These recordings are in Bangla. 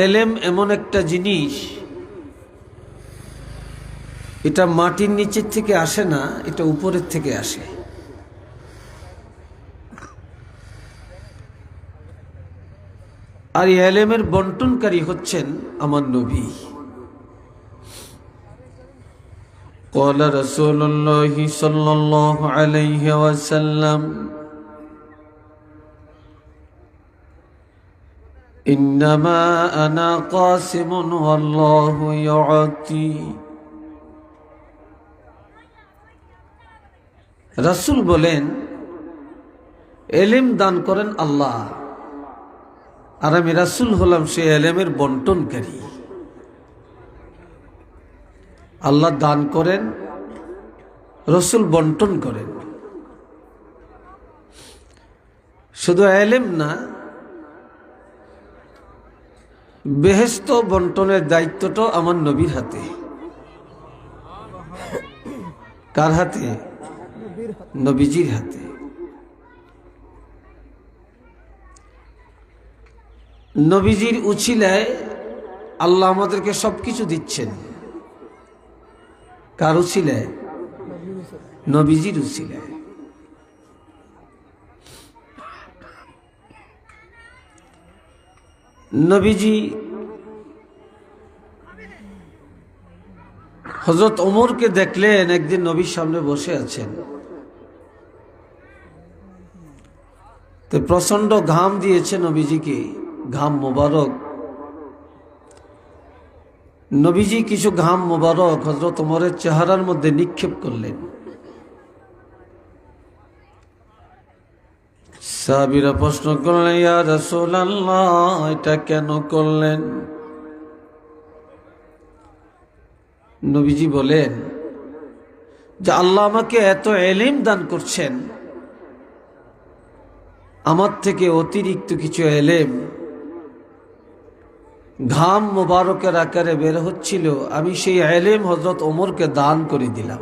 এলেম এমন একটা জিনিস এটা মাটির নিচের থেকে আসে না এটা উপরের থেকে আসে আর এই এলেমের বন্টনকারী হচ্ছেন আমার নবী قال رسول الله صلى الله عليه وسلم إنما أنا قاسم والله يعطي রাসূল বলেন এলেম দান করেন আল্লাহ আর আমি রাসূল হলাম সে এলেমের বন্টনকারী আল্লাহ দান করেন রসুল বন্টন করেন শুধু এলেম না বেহেস্ত বন্টনের দায়িত্বটা আমার নবীর হাতে। কার হাতে? নবীজির হাতে। নবীজির উছিলায় আল্লাহ আমাদেরকে সবকিছু দিচ্ছেন। কার উছিলায়? নবীজির উছিলায়। নবীজি হজরত ওমরকে দেখলেন, একদিন নবীর সামনে বসে আছেন। তো প্রচণ্ড ঘাম দিয়েছে নবীজিকে, ঘাম মোবারক। নবীজি কিছু ঘাম মোবারক হজরত ওমরের চেহারার মধ্যে নিক্ষেপ করলেন। সাবিরা প্রশ্ন করলেন, ইয়া রাসূলুল্লাহ, এটা কেন করলেন? নবীজি বলেন, যে আল্লাহ আমাকে এত এলিম দান করছেন, আমার থেকে অতিরিক্ত কিছু এলেম ঘাম মোবারকের আকারে বের হচ্ছিল, আমি সেই এলেম হজরত ওমরকে দান করে দিলাম।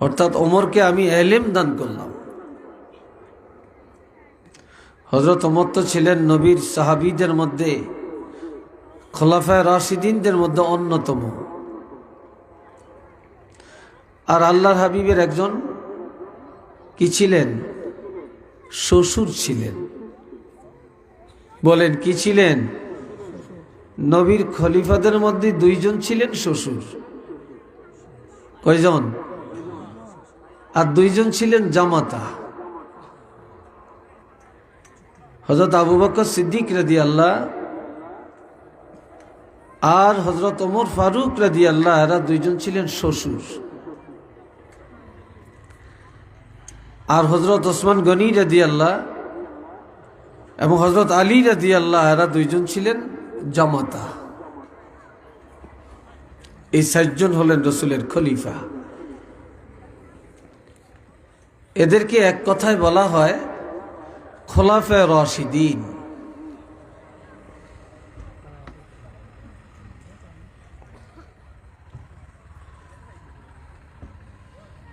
অর্থাৎ ওমরকে আমি এলেম দান করলাম। হজরত ওমর তো ছিলেন নবীর সাহাবিদের মধ্যে, খোলাফায় রাশিদিনদের মধ্যে অন্যতম। আর আল্লাহর হাবিবের একজন কি ছিলেন? শ্বশুর ছিলেন। বলেন, কি ছিলেন? নবীর খলিফাদের মধ্যে দুইজন ছিলেন শ্বশুর। কয়জন? আর দুইজন ছিলেন জামাতা। হজরত আবু বকর সিদ্দিক রাদি আল্লাহ আর হজরত ওমর ফারুক রাদি আল্লাহ এরা দুইজন ছিলেন শ্বশুর। আর হজরত ওসমান গনি রাদি আল্লাহ এবং হজরত আলী রাদি আল্লাহ এরা দুইজন ছিলেন জামাতা। এই চারজন হলেন রসুলের খলিফা। এদেরকে এক কথায় বলা হয় খোলাফে রশিদিন।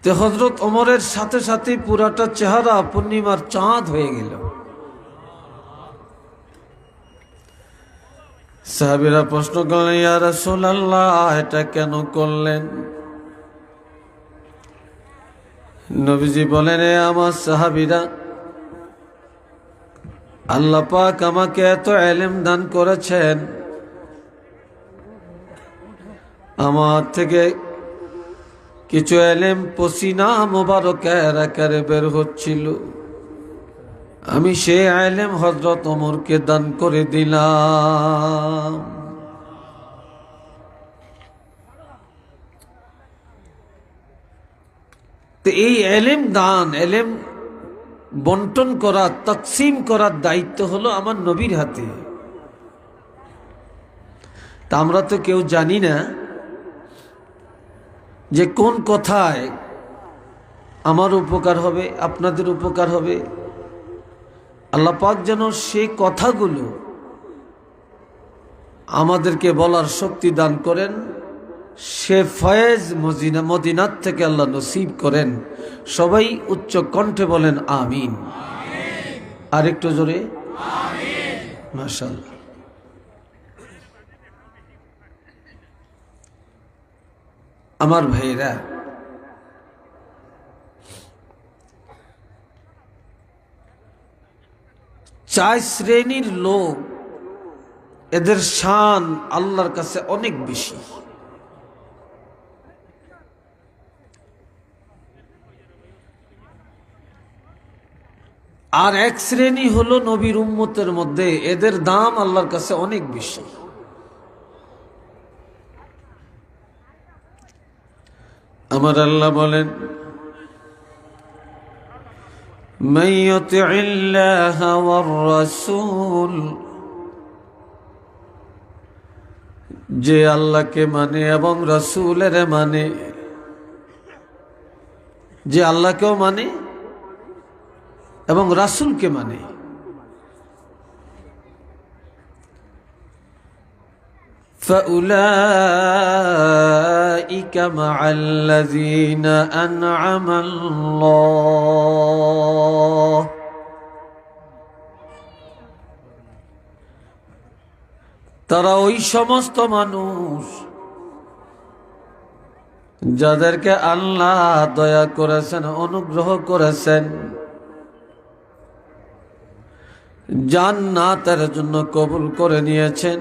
তে হজরত ওমরের সাথে সাথে পুরাটা চেহারা পূর্ণিমার চাঁদ হয়ে গেল। সাহাবিরা প্রশ্ন করলেন, ইয়া রাসূলুল্লাহ, এটা কেন করলেন? নবীজি বলেন আমার সাহাবিরা, আল্লাহ পাক আমাকে এত এলেম দান করেছেন। আমার থেকে কিছু এলেম পসিনা মোবারকের আকারে বের হচ্ছিল। আমি সে আলেম হজরত অমরকে দান করে দিলাম। তো এই এলেম দান, এলেম বন্টন করা, তকসিম করার দায়িত্ব হলো আমার নবীর হাতে। তা আমরা তো কেউ জানি না যে কোন কথায় আমার উপকার হবে, আপনাদের উপকার হবে। আল্লাহ পাক যেন সেই কথাগুলো আমাদেরকে বলার শক্তি দান করেন। সে ফয়েজ মদিনা মদিনাত থেকে আল্লাহ নসিব করেন। সবাই উচ্চ কণ্ঠে বলেন, আমিন। আরেকটু জোরে। মাশাল্লাহ আমার ভাইরা চার শ্রেণির লোক, এদের শান আল্লাহর কাছে অনেক বেশি। আর এক শ্রেণি হলো নবীর উম্মতের মধ্যে। এদের দাম আল্লাহর কাছে অনেক বেশি। আমার আল্লাহ বলেন যে আল্লাহকে মানে এবং রসুলের মানে যে আল্লাহকেও মানে এবং রাসুলকে মানে فأولئك مع الذين أنعم الله তারা ওই সমস্ত মানুষ যাদেরকে আল্লাহ দয়া করেছেন অনুগ্রহ করেছেন জান্নাতের জন্য কবুল করে নিয়েছেন।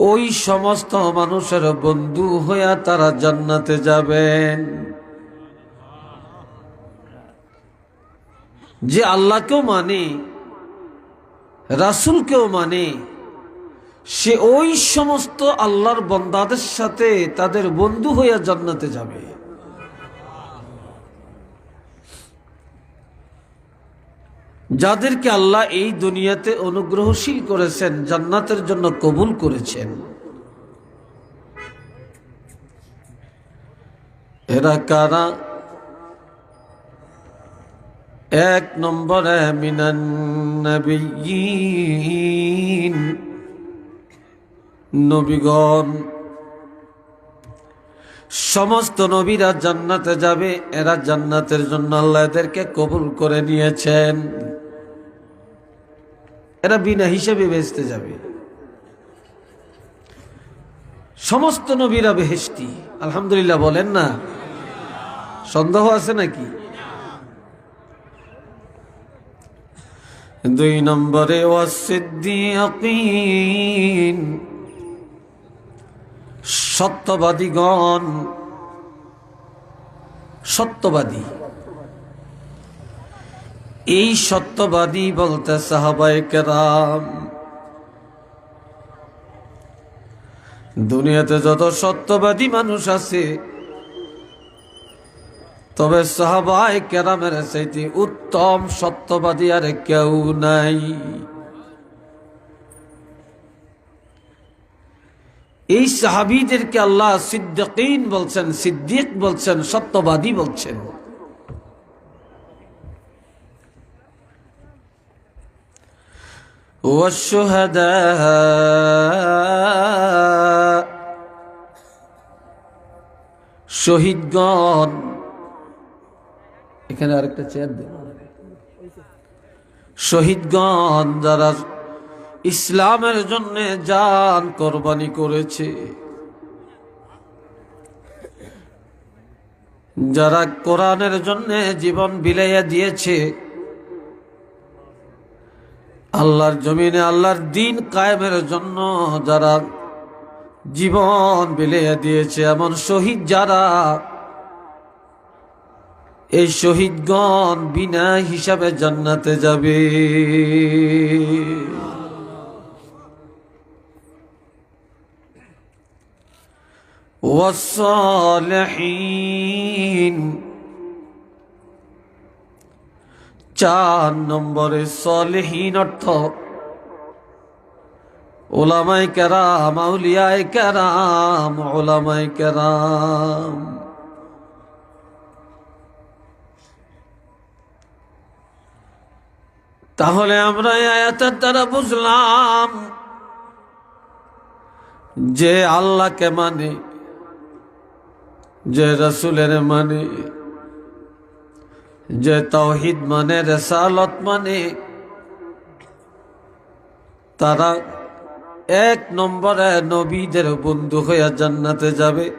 ওই সমস্ত মানুষের বন্ধু হইয়া তারা জান্নাতে যাবেন। যে আল্লাহকেও মানে রাসুলকেও মানে সে ওই সমস্ত আল্লাহর বন্দাদের সাথে তাদের বন্ধু হইয়া জান্নাতে যাবে। যাদেরকে আল্লাহ এই দুনিয়াতে অনুগ্রহশীল করেছেন, জান্নাতের জন্য কবুল করেছেন। এরা কারা? এক নম্বরে নবীগণ, সমস্ত নবীরা জান্নাতে যাবে, এরা জান্নাতের জন্য আল্লাহ এদেরকে কবুল করে নিয়েছেন। এরা বিনা হিসেবে বেচতে যাবে। সমস্ত নবীরা বেহেস্তি আলহামদুলিল্লাহ বলেন না? সন্দেহ আছে নাকি? দুই নম্বরে, ওয়াসিদ্দিয়াকিন। সত্যবাদীগণ, সত্যবাদী। এই সত্যবাদী বলতে সাহাবাই কেরাম। দুনিয়াতে যত সত্যবাদী মানুষ আছে, তবে সাহাবাই কেরামের সেইটি উত্তম সত্যবাদী আর কেউ নাই। এই সাহাবিদেরকে আল্লাহ সিদ্দিকিন বলছেন, সিদ্দিক বলছেন, সত্যবাদী বলছেন। والشهداء শহীদগণ এখানে আরেকটা চেয়ার দেন শহীদগণ যারা ইসলামের জন্য জান কোরবানি করেছে যারা কোরআনের জন্য জীবন বিলাইয়া দিয়েছে আল্লাহর জমিনে আল্লাহর দিন কায়েমের জন্য যারা জীবন বিলাইয়া দিয়েছে এমন শহীদ যারা এই শহীদগণ বিনা হিসাবে জান্নাতে যাবে والصالحين চার নম্বরে সলেহীন অর্থ। ওলামাই কেরাম, আউলিয়ায় কেরাম ওলামাই কেরাম। তাহলে আমরা আয়াতের দ্বারা বুঝলাম যে আল্লাহকে মানে যে রসুলের মানে যে তৌহিদ মানে রেসালত মানে তারা এক নম্বরে নবীদের বন্ধু হইয়া জান্নাতে যাবে।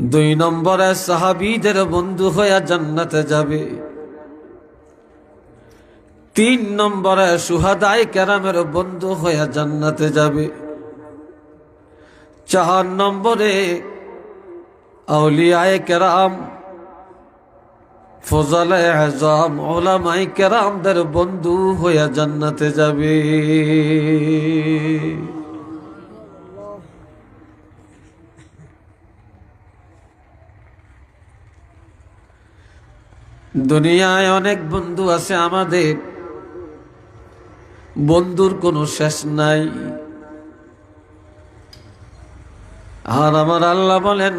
দুই নম্বরে সাহাবিদের বন্ধু হইয়া জান্নাতে যাবে। তিন নম্বরে সুহাদাই কেরামের বন্ধু হইয়া জান্নাতে যাবে। চার নম্বরে আউলিয়ায় কেরাম, ফজল আজম ওলামাই কেরামদের বন্ধু হইয়া জান্নাতে যাবে। দুনিয়ায় অনেক বন্ধু আছে আমাদের, বন্ধুর কোনো শেষ নাই। আর আমার আল্লাহ বলেন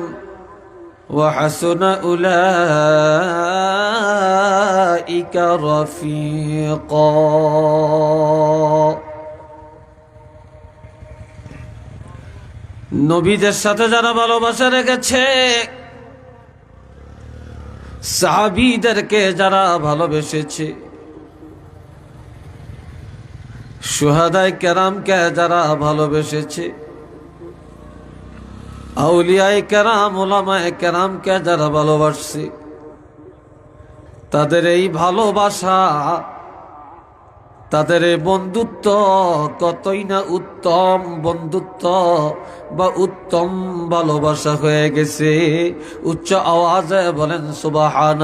وحسن أولئك رفيقا নবীদের সাথে যারা ভালোবাসা রেখেছে সাহাবিদেরকে যারা ভালোবেসেছে সুহাদাই কেরামকে যারা ভালোবেসেছে আউলিয়ায় কেরাম ওলামায় কেরামকে যারা ভালোবাসছি তাদের এই ভালোবাসা, তাদের বন্ধুত্ব কতই না উত্তম বন্ধুত্ব বা উত্তম ভালোবাসা হয়ে গেছে। উচ্চ আওয়াজে বলেন সুবাহান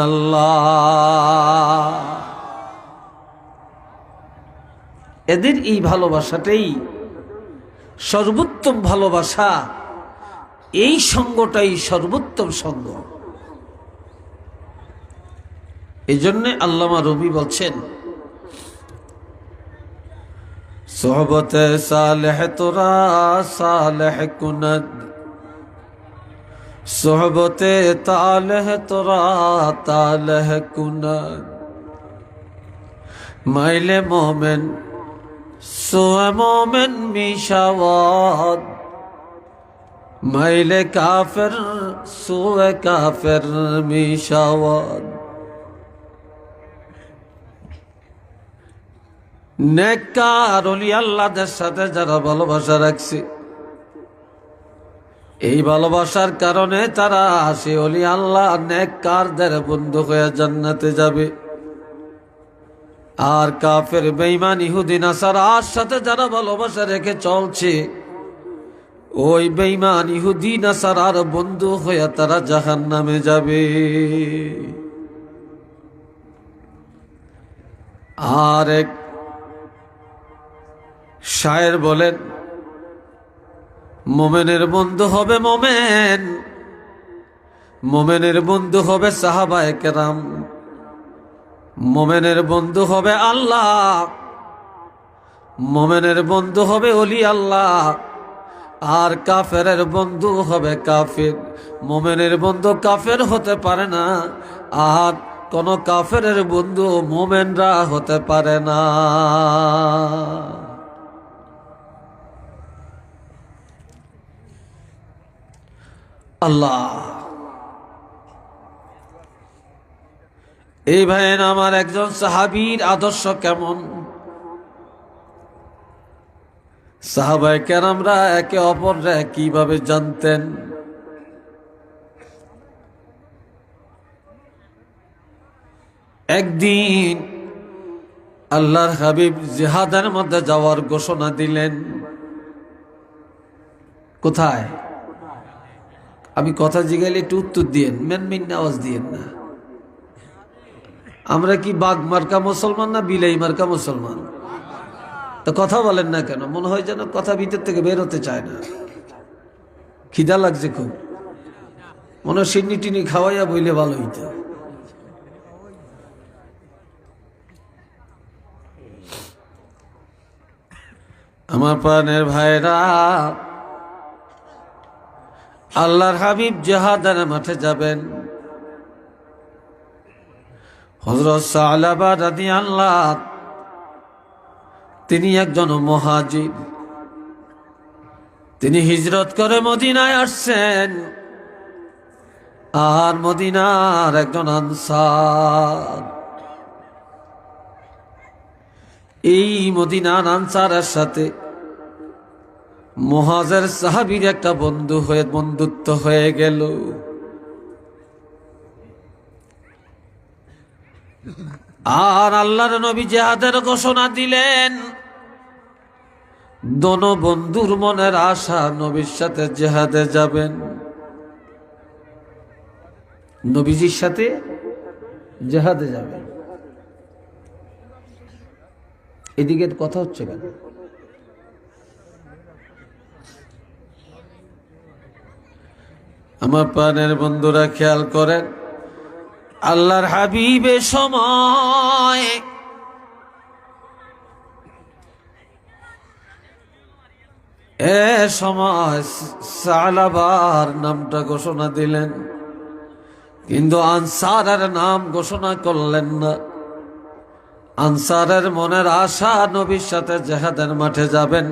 এদের এই ভালোবাসাটাই সর্বোত্তম ভালোবাসা। এই সঙ্গটাই সর্বোত্তম সঙ্গ। এই জন্যে আল্লামা রবি বলছেন, সোহবতে সালেহ তোরা, সালেহ কুনদ। সোহবতে তালেহ তোরা, তালেহ কুনদ। মাইলে মোমেন, সোয়ে মোমেন মিশাওয়াদ মাইলে কাফের, সোয়ে কাফের মিশাওয়াদ নেককার অলি আল্লাহদের সাথে যারা ভালোবাসা রাখছে, এই ভালোবাসার কারণে তারা আসে অলি আল্লাহ নেককারদের বন্ধু হয়ে জান্নাতে যাবে। আর কাফের বেইমান ইহুদিন আসার সাথে যারা ভালোবাসা রেখে চলছে ওই বেইমান ইহুদি, নাসারার বন্ধু হয়ে তারা জাহান নামে যাবে। আর এক শায়ের বলেন, মোমেনের বন্ধু হবে মোমেন। মোমেনের বন্ধু হবে সাহাবায় কেরাম। মোমেনের বন্ধু হবে আল্লাহ। মোমেনের বন্ধু হবে অলি আল্লাহ। আর কাফের বন্ধু হবে কাফের। মোমেনের বন্ধু কাফের হতে পারে না, আর কোন কাফের বন্ধু মোমেনরা হতে পারে না। আল্লাহ। এই ভাইয়ের আমার একজন সাহাবীর আদর্শ কেমন? সাহাবাই কেরামরা একে অপররা কীভাবে জানতেন? একদিন আল্লাহর হাবিব জিহাদের মধ্যে যাওয়ার ঘোষণা দিলেন, কোথায়? আমি কথা জিগাইলে একটু উত্তর দিয়েন, মেন মেন আওয়াজ দিয়েন না। আমরা কি বাঘ মার্কা মুসলমান না বিলাই মার্কা মুসলমান? তো কথা বলেন না কেন? মনে হয় যেন কথা ভিতর থেকে বের হতে চায় না। খিদা লাগছে খুব। মনে হয় সিন্নি টিনি খাওয়াইয়া বইলে ভালো হইতো। আমার প্রাণের ভাইরা, আল্লাহর হাবিব জেহাদার মাঠে যাবেন। হজরত সালাবা রাদি আল্লাহ তিনি একজন মহাজিব তিনি হিজরত করে মদিনায় আসছেন। আর মদিনার একজন আনসার। এই মদিনার আনসারের সাথে মহাজের সাহাবির একটা বন্ধু হয়ে বন্ধুত্ব হয়ে গেল। আর আল্লাহর নবী জেহাদের ঘোষণা দিলেন, দোন বন্ধুর মনের আশা নবীর সাথে জেহাদে যাবেন। নবীজির সাথে জেহাদে যাবেন। এদিকে কথা হচ্ছে কেন? আমার প্রাণের বন্ধুরা খেয়াল করেন আল্লাহর হাবিবে সময়। এ সময় সালাবার নামটা ঘোষণা দিলেন, কিন্তু আনসারের নাম ঘোষণা করলেন না। আনসারের মনের আশা নবীর সাথে জেহাদের মাঠে যাবেন,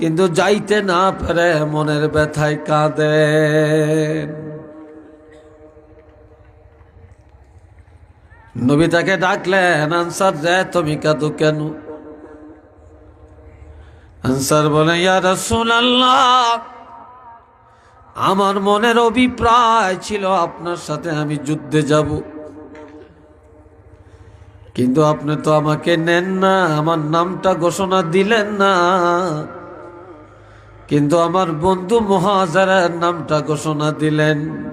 কিন্তু যাইতে না পেরে মনের ব্যথায় কাঁদেন। নবী তাকে ডাকলেন, আনসার রে তুমি কাঁদো কেন? আনসার বলে রাসূলুল্লাহ, আমার মনের অভিপ্রায় ছিল আপনার সাথে আমি যুদ্ধে যাব। কিন্তু আপনি তো আমাকে নেন না, আমার নামটা ঘোষণা দিলেন না। কিন্তু আমার বন্ধু মহাজারের নামটা ঘোষণা দিলেন।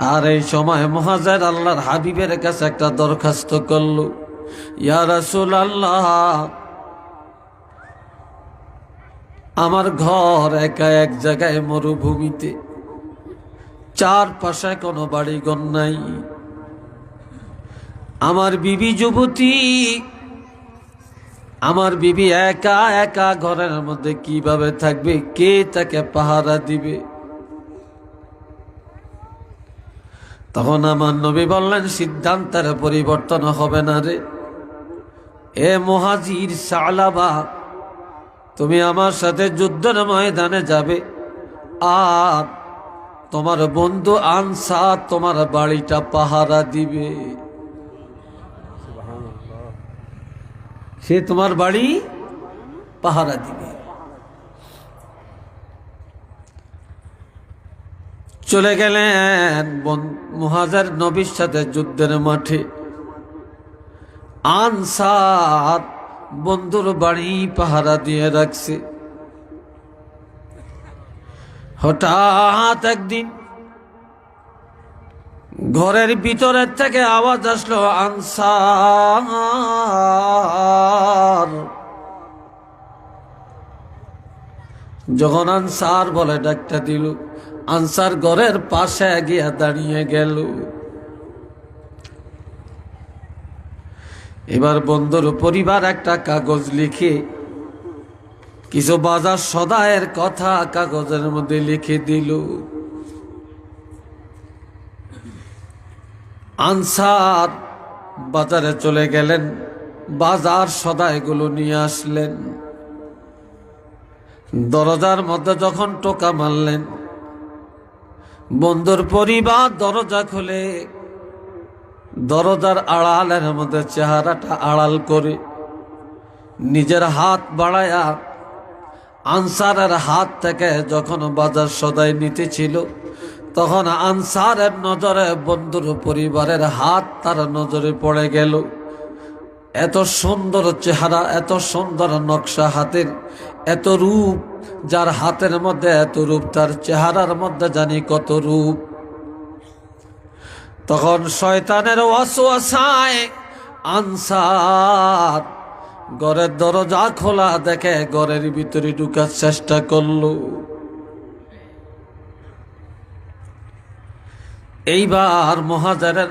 আর এই সময় মহাজার আল্লাহর হাবিবের কাছে একটা দরখাস্ত করল। ইয়া আল্লাহ আমার ঘর একা এক জায়গায় মরুভূমিতে চার পাশে কোনো বাড়িঘর নাই। আমার বিবি যুবতী, আমার বিবি একা একা ঘরের মধ্যে কীভাবে থাকবে, কে তাকে পাহারা দিবে? তখন আমার নবী বললেন, সিদ্ধান্তের পরিবর্তন হবে না রে। এ মহাজির সালাবা, তুমি আমার সাথে যুদ্ধের ময়দানে যাবে। আর তোমার বন্ধু আনসা তোমার বাড়িটা পাহারা দিবে। সে তোমার বাড়ি পাহারা দিবে। চলে গেলেন মহাজার নবীর সাথে যুদ্ধের মাঠে। আনসার বন্ধুর বাড়ি পাহারা দিয়ে রাখছে। হঠাৎ একদিন ঘরের ভিতরের থেকে আওয়াজ আসলো, আনসার। যখন আনসার বলে, ডাকটা দিল। আনসার ঘরের পাশে গিয়া দাঁড়িয়ে গেল। এবার বন্ধুর পরিবার একটা কাগজ লিখে, কিছু বাজার সদায়ের কথা কাগজের মধ্যে লিখে দিল। আনসার বাজারে চলে গেলেন, বাজার সদাইগুলো নিয়ে আসলেন। দরজার মধ্যে যখন টোকা মারলেন বন্ধুর পরিবার দরজা খুলে। দরজার আড়ালের মধ্যে চেহারাটা আড়াল করে। নিজের হাত বাড়ায়া আনসারের হাত থেকে যখন বাজার সদাই নিতেছিল তখন আনসারের নজরে বন্ধুর পরিবারের হাত তার নজরে পড়ে গেল। এত সুন্দর চেহারা, এত সুন্দর নকশা হাতের, এত রূপ যার হাতের মধ্যে এত রূপ, তার চেহারার মধ্যে জানি কত রূপ। তখন শয়তানের আনসার ঘরের দরজা খোলা দেখে ঘরের ভিতরে ঢুকার চেষ্টা করল। এইবার মহাজারের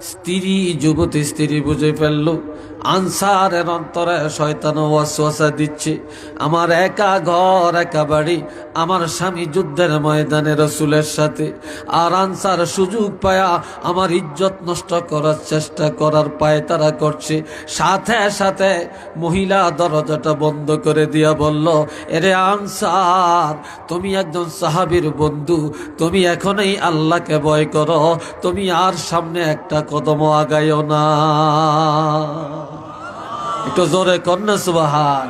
স্ত্রী, যুবতী স্ত্রী বুঝে ফেলল। আনসারের অন্তরে শয়তান ওয়াসওয়াসা দিচ্ছে। আমার একা ঘর, একা বাড়ি, আমার স্বামী যুদ্ধের ময়দানে রসুলের সাথে। আর আনসার সুযোগ পায়া আমার ইজ্জত নষ্ট করার চেষ্টা করার পায় তারা করছে। সাথে সাথে মহিলা দরজাটা বন্ধ করে দিয়া বলল, এরে আনসার, তুমি একজন সাহাবীর বন্ধু। তুমি এখনই আল্লাহকে ভয় করো। তুমি আর সামনে একটা কদম আগাইও না। একটু জোরে কন্যা সুবাহান।